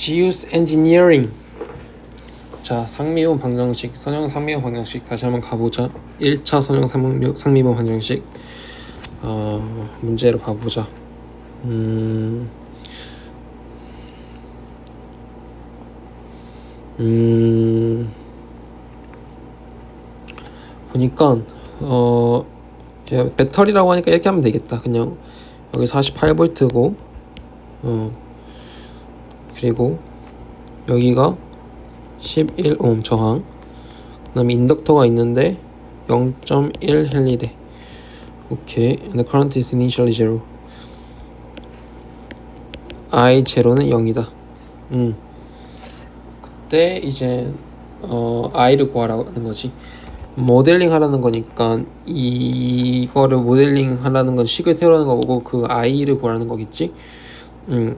지우스 엔지니어링. 자 상미분 방정식 선형 상미분 방정식. 다시 한번 가보자. 1차 선형 상미- 상미분 방정식. 어, 문제를 봐보자. 음, 음. 보니까 어 배터리라고 하니까 이렇게 하면 되겠다. 그냥 여기 48V고 어 그리고 여기가 11옴 저항. 그 다음에 인덕터가 있는데 0.1 헬리데. 오케이. And the current is initially zero. I 제로는 0이다. 음. 그때 이제 어 I를 구하라는 거지. 모델링 하라는 거니까 이거를 모델링 하라는 건 식을 세우라는 거고 그 I를 구하라는 거겠지? 음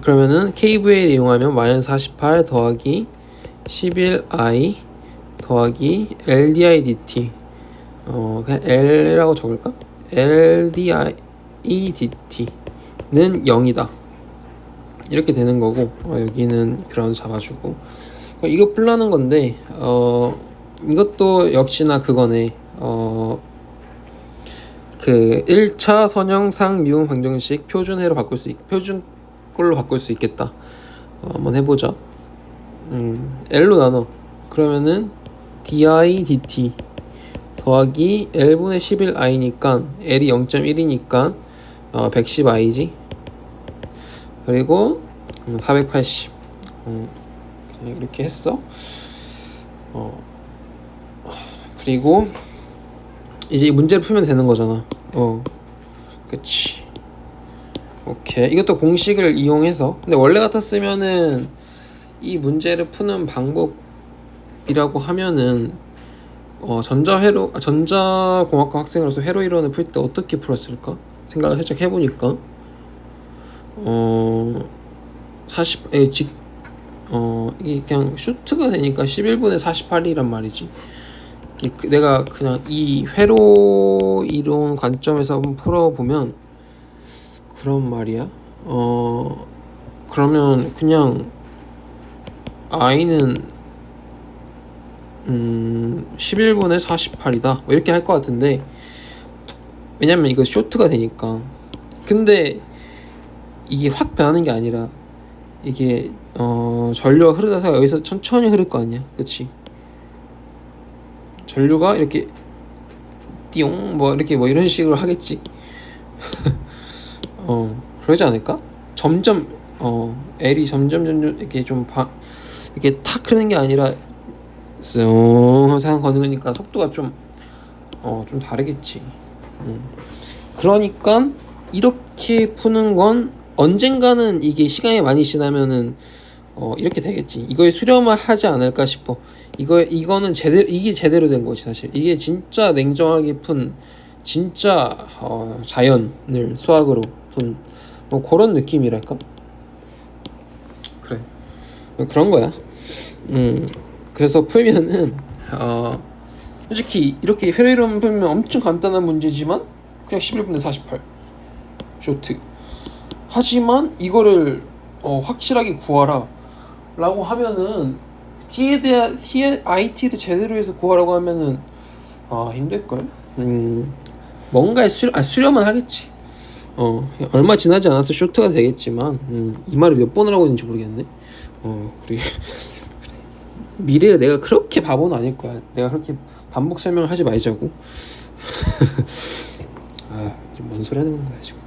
그러면은 KVL 이용하면 마이너스 48 더하기 11i 더하기 LDI dt 어 그냥 L이라고 적을까? LDI dt는 0이다. 이렇게 되는 거고 어, 여기는 그라운드 잡아주고. 어, 이거 풀라는 건데 어 이것도 역시나 그거네. 어 그 1차 선형상 미분 방정식 표준해로 바꿀 수 있, 표준 걸로 바꿀 수 있겠다. 어, 한번 해보자. 음, L로 나눠. 그러면은 di dt 더하기 L분의 11i니까 L이 0.1이니까 어, 110i지. 그리고 음, 480. 음, 그냥 이렇게 했어. 어, 그리고 이제 이 문제를 풀면 되는 거잖아. 어, 그치. 오케이. 이것도 공식을 이용해서. 근데 원래 같았으면은 이 문제를 푸는 방법이라고 하면은 어 전자 회로 아, 전자 공학과 학생으로서 회로 이론을 풀 때 어떻게 풀었을까? 생각을 살짝 해 보니까. 어 40, 에, 직, 어, 이게 그냥 쇼트가 되니까 11분의 48이란 말이지. 내가 그냥 이 회로 이론 관점에서 풀어보면 그런 말이야. 어 그러면 그냥 i는 음 11분의 48이다. 뭐 이렇게 할 것 같은데 왜냐면 이거 쇼트가 되니까. 근데 이게 확 변하는 게 아니라 이게 어 전류가 흐르다가 여기서 천천히 흐를 거 아니야. 그치 전류가 이렇게 띠용 뭐 이렇게 뭐 이런 식으로 하겠지. 어 그러지 않을까? 점점 어 L이 점점 점점 이렇게 좀 바, 이렇게 탁 흐르는 게 아니라 쏨 하면서 한 거는 거니까 속도가 좀 어 좀 다르겠지. 음. 그러니까 이렇게 푸는 건 언젠가는 이게 시간이 많이 지나면은 어 이렇게 되겠지. 이거에 수렴을 하지 않을까 싶어. 이거 이거는 제대로 이게 제대로 된 거지 사실. 이게 진짜 냉정하게 푼 진짜 어, 자연을 수학으로 푼뭐 그런 느낌이랄까? 그래 그런 거야. 음 그래서 풀면은 어 솔직히 이렇게 회로 이론 풀면 엄청 간단한 문제지만 그냥 11분의 48 쇼트. 하지만 이거를 어, 확실하게 구하라 라고 하면은 T에 대한 T에 IT를 제대로 해서 구하라고 하면은 아 힘들걸. 음 뭔가에 수, 아, 수렴은 하겠지. 어 얼마 지나지 않아서 쇼트가 되겠지만 음, 이 말을 몇 번을 하고 있는지 모르겠네. 어 우리 미래에 내가 그렇게 바보는 아닐 거야. 내가 그렇게 반복 설명을 하지 말자고. 아, 뭔 소리 하는 건가요 지금?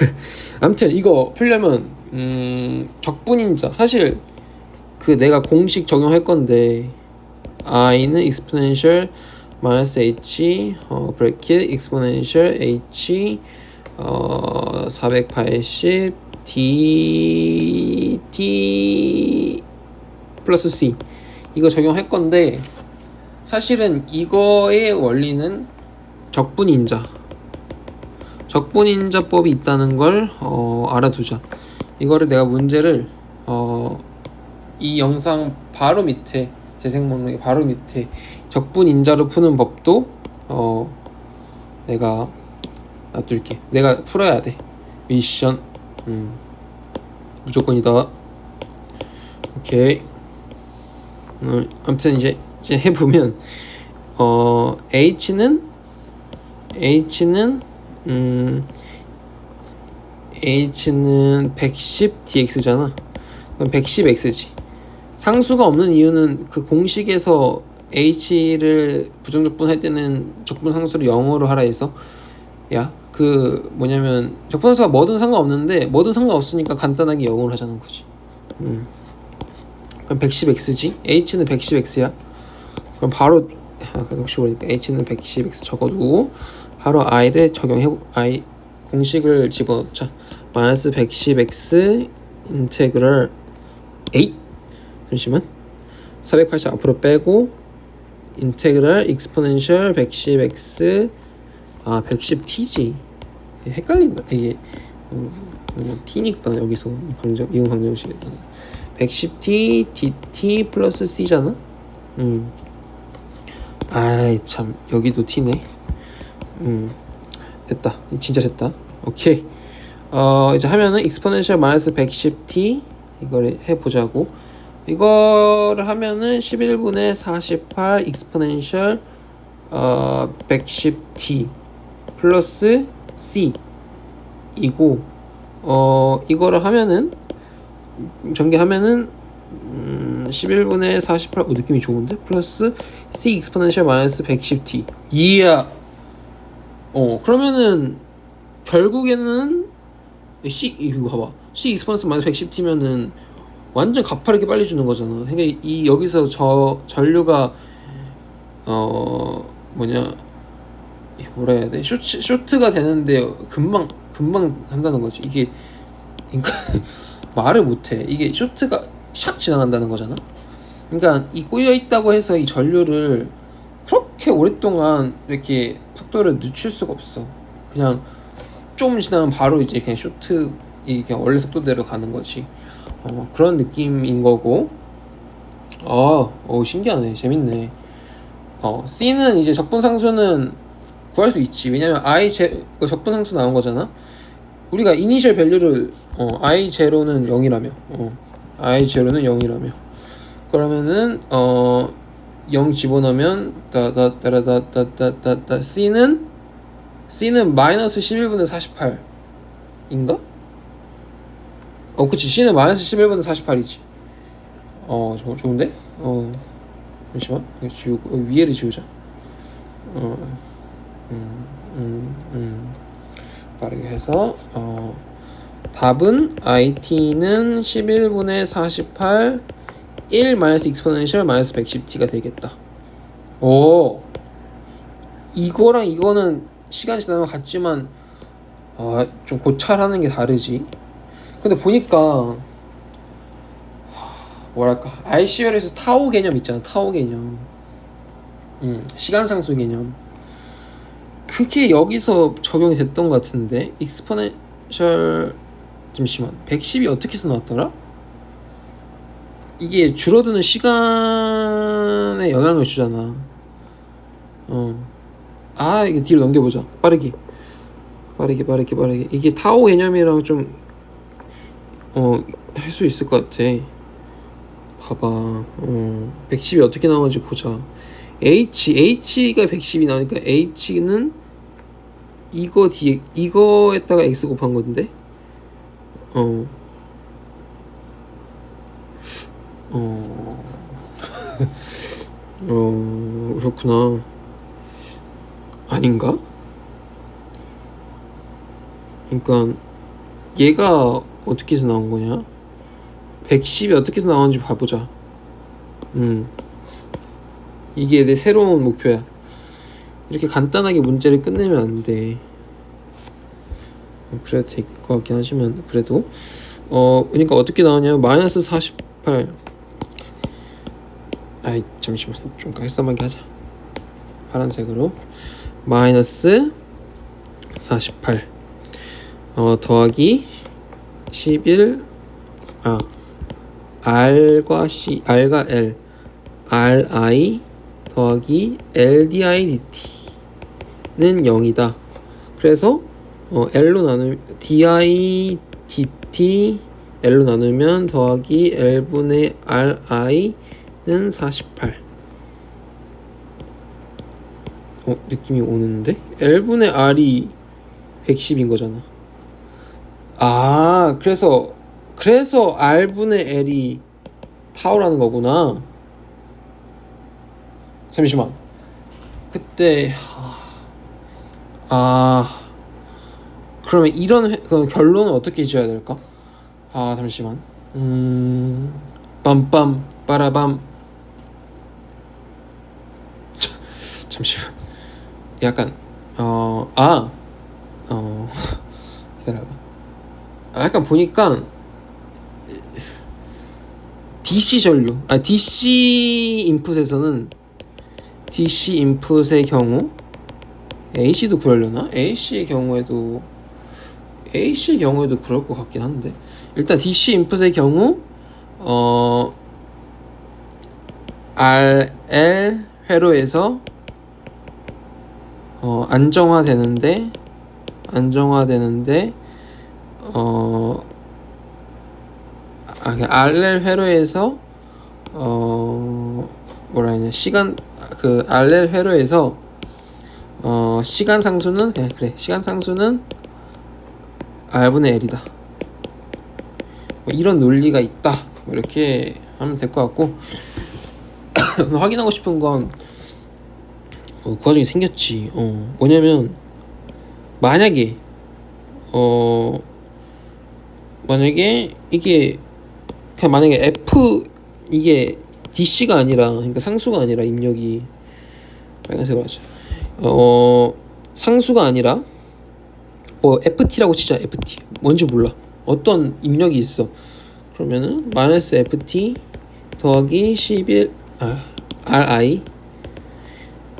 아무튼 이거 풀려면 음, 적분인자 사실 그 내가 공식 적용할 건데 i는 exponential 마이너스 h 어 브래킷 exponential h 어 480 d t 플러스 c 이거 적용할 건데 사실은 이거의 원리는 적분인자 적분인자법이 있다는 걸 어, 알아두자. 이거를 내가 문제를 어, 이 영상 바로 밑에 재생 목록의 바로 밑에 적분인자로 푸는 법도 어, 내가 놔둘게. 내가 풀어야 돼. 미션 음, 무조건이다. 오케이. 어, 아무튼 이제 이제 해보면 어 h는 h는 음 h는 110 dx잖아. 그럼 110x지. 상수가 없는 이유는 그 공식에서 h를 부정적분할 때는 적분 상수를 0으로 하라 해서 야 그 뭐냐면 적분 상수가 뭐든 상관없는데 뭐든 상관없으니까 간단하게 0으로 하자는 거지. 음. 그럼 110x지. h는 110x야. 그럼 바로 아, 혹시 모르니까 h는 110x 적어두고 바로 i를 적용해 i 공식을 집어넣자. 마이너스 110x 인테그럴 8 잠시만 480 앞으로 빼고 인테그랄 익스포넨셜 110x 아 110t지 헷갈린다. 이게 어, 어, t니까 여기서 이 방정 이용 방정식에 110t dt 플러스 c잖아? 음. 아이 참 여기도 t네. 음. 됐다. 진짜 됐다. 오케이. 어 이제 하면은 익스포넨셜 마이너스 110t 이걸 해보자고. 이거를 하면은 11분의 48 익스포넨셜 어 110t 플러스 c 이고 어 이거를 하면은 전개하면은 음, 11분의 48 어, 느낌이 좋은데? 플러스 c 익스포넨셜 마이너스 110t 이야! 어 그러면은 결국에는 c 이거 봐봐. C 익스포넨셜 마이너스 110t면은 완전 가파르게 빨리 주는 거잖아. 그러니까 이 여기서 저 전류가 어 뭐냐 뭐라 해야 돼 쇼트 쇼트가 되는데 금방 금방 한다는 거지. 이게 그러니까 말을 못해. 이게 쇼트가 샥 지나간다는 거잖아. 그러니까 이 꼬여 있다고 해서 이 전류를 그렇게 오랫동안 이렇게 속도를 늦출 수가 없어. 그냥 좀 지나면 바로 이제 그냥 쇼트 이 그냥 원래 속도대로 가는 거지. 어, 그런 느낌인 거고. 아, 어, 신기하네. 재밌네. 어, C는 이제 적분 상수는 구할 수 있지. 왜냐면 I 제그 적분 상수 나온 거잖아. 우리가 이니셜 밸류를 어, I 제로는 0이라며. 어, I 제로는 0이라며. 그러면은 어, 0 집어넣으면 따다따라다따따따 C는 C는 마이너스 11분의 48인가? 어 그치 C는 마이너스 11분의 48이지 어 저, 좋은데? 어 잠시만 지우고 어, 위에를 지우자 어 음, 음, 음. 빠르게 해서 어 답은 IT는 11분의 48 1 마이너스 익스포넨셜 마이너스 110t가 되겠다. 오. 이거랑 이거는 시간 지나면 같지만 아, 좀 고찰하는 게 다르지. 근데 보니까 뭐랄까 RC열에서 타오 개념 있잖아 타오 개념. 음, 시간 상수 개념 그게 여기서 적용이 됐던 것 같은데 익스포넨셜 잠시만 110이 어떻게 해서 나왔더라? 이게 줄어드는 시간에 영향을 주잖아 어. 아 이게 뒤로 넘겨보자 빠르게 빠르게 빠르게 빠르게 이게 타오 개념이랑 좀 어, 할 수 있을 것 같아. 봐봐. 어, 110이 어떻게 나오는지 보자. H, H가 110이 나오니까 H는 이거 뒤에, 이거에다가 X 곱한 건데? 어. 어. 어, 그렇구나. 아닌가? 그러니까 얘가 어떻게 해서 나온 거냐? 110이 어떻게 해서 나오는지 봐보자. 음. 이게 내 새로운 목표야. 이렇게 간단하게 문제를 끝내면 안 돼. 어, 그래도 될 것 같긴 하지만, 그래도. 어, 그러니까 어떻게 나오냐? 마이너스 48. 아이, 잠시만. 좀 깔쌈하게 하자. 파란색으로. 마이너스 48. 어, 더하기 11 아, R과 C, R과 L, RI 더하기 LDI DT는 0이다. 그래서 어, L로 나누면 DI DT L로 나누면 더하기 L분의 RI는 48 어, 느낌이 오는데? L분의 R이 110인 거잖아 아 그래서 그래서 R분의 L이 타오라는 거구나 잠시만. 그때 하... 아 그러면 이런 회... 그 결론은 어떻게 지어야 될까? 아 잠시만. 음 빰빰 빠라밤. 자, 잠시만. 약간 어아어 어, 기다려봐. 아, 약간 보니까 DC 전류. 아 DC 인풋에서는 DC 인풋의 경우? AC도 그러려나? AC의 경우에도 AC의 경우에도 그럴 것 같긴 한데. 일단 DC 인풋의 경우 어 RL 회로에서 어 안정화되는데 안정화되는데 어 아, 그 RL 회로에서 어 뭐라 해야 시간 그 RL 회로에서 어 시간 상수는 그냥 그래 시간 상수는 R분의 L이다. 뭐 이런 논리가 있다. 뭐 이렇게 하면 될 것 같고 확인하고 싶은 건 어, 그 과정이 생겼지. 어 뭐냐면 만약에 어 만약에 이게 그냥 만약에 F 이게 DC가 아니라 그러니까 상수가 아니라 입력이 빨간색으로 하죠. 어 상수가 아니라 뭐 FT라고 치자 FT 뭔지 몰라 어떤 입력이 있어 그러면은 마이너스 FT 더하기 11 아, RI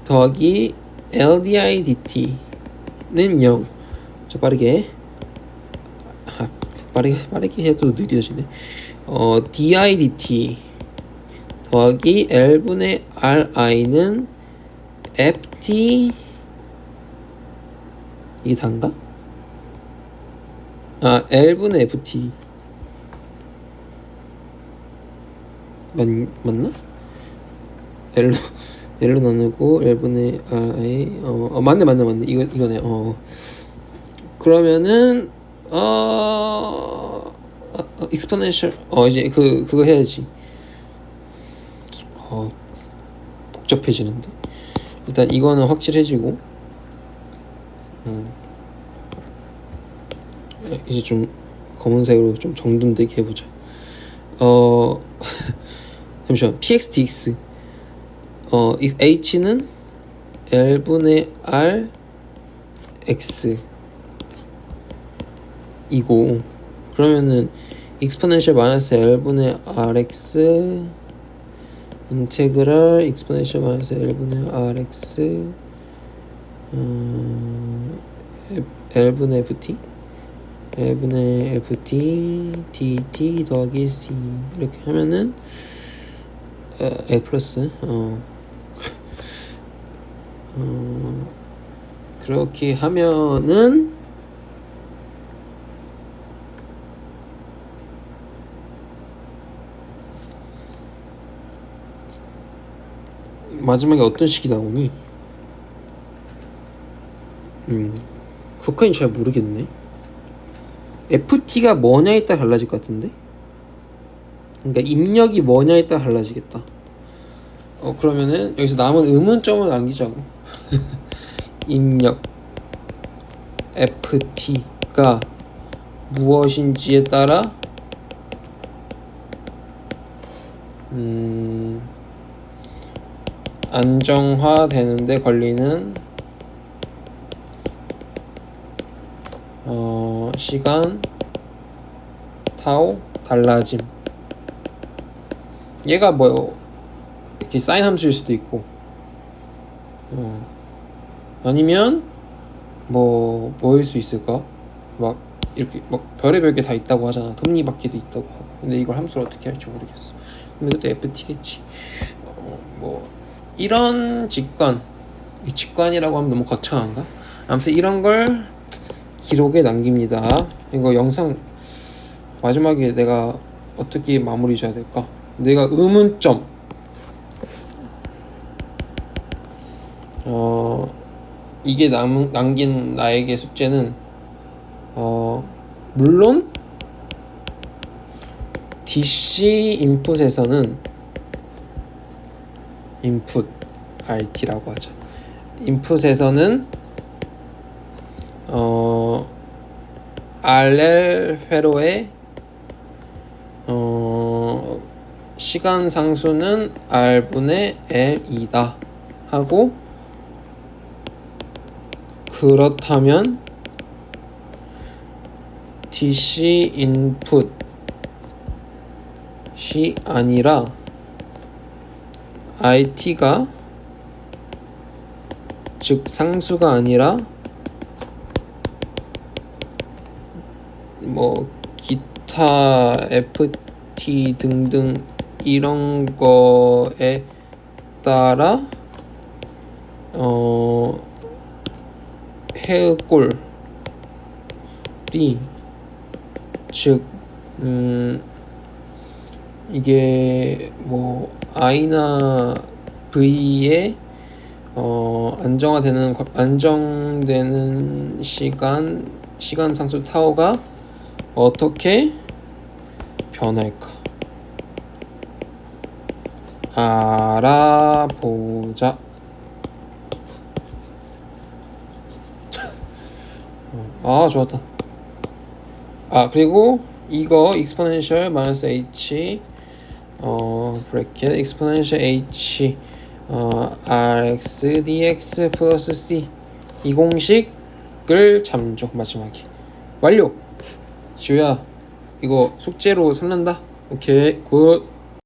더하기 LDI DT는 0. 자 빠르게 아, 빠르게 빠르게 해도 느려지네. 어 DI DT 더하기 L분의 RI는 FT 이게 단가? 아 L분의 FT 맞, 맞나? L로 L로 나누고 L분의 I 어, 어 맞네 맞네 맞네 이거 이거네 어 그러면은 어, 어, 어 exponential 어 이제 그 그거 해야지 어 복잡해지는데? 일단 이거는 확실해지고 음. 이제 좀 검은색으로 좀 정돈되게 해보자. 어 잠시만. Px dx 어이 h는 l분의 r x 이고 그러면은 exponential 마이너스 l분의 rx 인테그랄 exponential 마이너스 l분의 rx 음, l분의 ft l분의 ft dt 더하기 c. 이렇게 하면은 어, a 플러스 어, 어 그렇게 하면은 마지막에 어떤 식이 나오니? 음, 그것까지 잘 모르겠네. FT가 뭐냐에 따라 달라질 것 같은데? 그러니까 입력이 뭐냐에 따라 달라지겠다. 어 그러면은 여기서 남은 의문점을 남기자고. 입력 FT가 무엇인지에 따라 음 안정화되는데 걸리는 어 시간 타오 달라짐. 얘가 뭐 이렇게 사인 함수일 수도 있고. 어. 아니면 뭐 뭐일 수 있을까? 막 이렇게 막 별의별 게 다 있다고 하잖아. 톱니바퀴도 있다고 하고. 근데 이걸 함수를 어떻게 할지 모르겠어. 근데 그것도 FT겠지. 어, 뭐 이런 직관 이 직관이라고 하면 너무 거창한가? 아무튼 이런 걸 기록에 남깁니다. 이거 영상 마지막에 내가 어떻게 마무리 줘야 될까? 내가 의문점. 어 이게 남, 남긴 나에게 숙제는 어 물론 DC 인풋에서는 인풋 RT라고 하죠. 인풋에서는 어 RL 회로의 어 시간 상수는 R분의 L이다 하고 그렇다면 DC 인풋이 아니라 IT가 즉 상수가 아니라 뭐 기타 FT 등등 이런 거에 따라 어 해골이 즉 음, 이게 뭐 I나 V에 어, 안정화되는 거- 안정되는 시간 시간 상수 타워가 어떻게 변할까 알아보자. 아 좋았다. 아 그리고 이거 exponential 마이너스 h 어 브래켓 exponential h 어 rx dx 플러스 c 이 공식을 참조 마지막에 완료. 지우야 이거 숙제로 삼는다. 오케이 굿.